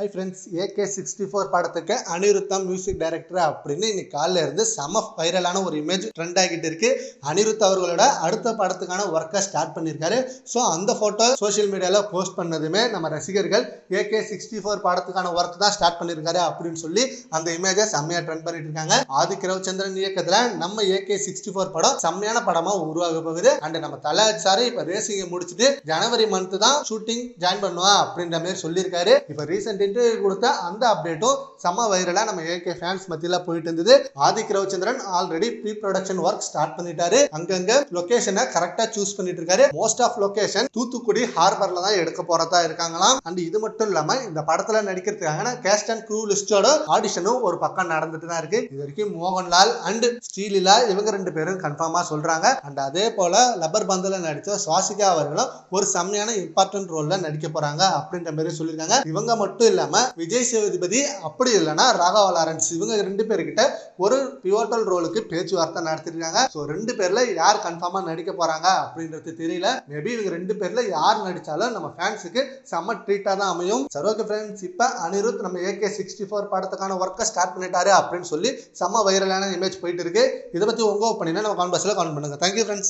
Hi friends AK sixty four படத்துக்கு அனிருத்தம் music director அப்படின்னு இன்னைக்கு காலைல இருந்து செம வைரலான ஒரு இமேஜ் ட்ரெண்ட் ஆகிட்டு இருக்கு. அனிருத் அவர்களோட அடுத்த படத்துக்கான ஒர்க்கை ஸ்டார்ட் பண்ணியிருக்காரு ஸோ அந்த ஃபோட்டோ சோஷியல் மீடியாவில் போஸ்ட் பண்ணதுமே நம்ம ரசிகர்கள் ஏகே சிக்ஸ்டி ஃபோர் படத்துக்கான ஒர்க் தான் ஸ்டார்ட் பண்ணியிருக்காரு அப்படின்னு சொல்லி அந்த இமேஜை செம்மையாக ட்ரெண்ட் பண்ணிட்டு இருக்காங்க. ஆதிக் ரவிச்சந்திரன் இயக்கத்தில் நம்ம ஏகே சிக்ஸ்டி ஃபோர் படம் செம்மையான படமாக உருவாக போகுது. அண்ட் நம்ம தலை சாரு இப்போ ரேசிங்கை முடிச்சுட்டு ஜனவரி மந்த் தான் ஷூட்டிங் ஜாயின் பண்ணுவா அப்படின்ற மாதிரி சொல்லியிருக்காரு. இப்போ ரீசெண்ட் இன்டர்வியூ கொடுத்த அந்த அப்டேட்டும் செம வைரலாக நம்ம ஏகே ஃபேன்ஸ் மத்தியில் போயிட்டு இருந்தது Adhik Ravichandran already pre production work start பண்ணிட்டாரு. அங்கங்க லொகேஷனை கரெக்டாக சூஸ் பண்ணிட்டு இருக்காரு மோஸ்ட் ஆஃப் லொகேஷன் தூத்துக்குடி ஹார்பர்ல தான் எடுக்க போறதா இருக்காங்களாம். அண்ட் இது மட்டும் இல்லாம இந்த படத்துல நடிக்கிறதுக்கான கேஸ்ட் அண்ட் க்ரூ லிஸ்டோட ஆடிஷனும் ஒரு பக்கம் நடந்துட்டு தான் இருக்கு. இது வரைக்கும் மோகன்லால் அண்ட் ஸ்ரீலீலா இவங்க ரெண்டு பேரும் கன்ஃபார்மா சொல்றாங்க. அண்ட் அதே போல லப்பர் பந்தில் நடிச்ச சுவாசிகா அவர்களும் ஒரு செம்மையான இம்பார்ட்டன்ட் ரோல்ல நடிக்க போறாங்க அப்படின்ற மாதிரி சொல்லியிருக்காங்க. இவங்க மட்டும் இல்லாமல் விஜய் சேதுபதி அப்படி இல்லைன்னா ராகவா லாரன்ஸ். இவங்க ரெண்டு பேர்கிட்ட ஒரு பிவோட்டல் ரோலுக்கு பேச்சுவார்த்தை நடத்திருக்காங்க. ஸோ ரெண்டு பேர்ல யார் கன்ஃபார்மா நடிக்க போறாங்க அப்படின்றது தெரியல. மேபி இவங்க ரெண்டு பேர்ல யார் நடிச்சாலும் நம்ம ஃபேன்ஸுக்கு செம்ம ட்ரீட்டா தான் அமையும். சரி ஓகே ஃப்ரெண்ட்ஸ் இப்போ அனிருத் நம்ம ஏகே சிக்ஸ்டி ஃபோர் படத்துக்கான ஒர்க்கை ஸ்டார்ட் பண்ணிட்டாரு அப்படின்னு சொல்லி செம்ம வைரலான இமேஜ் போயிட்டு இருக்கு. இதை பத்தி உங்க ஒப்பீனியனை நம்ம கான்பாஸில் கமெண்ட் பண்ணுங்க. Thank you friends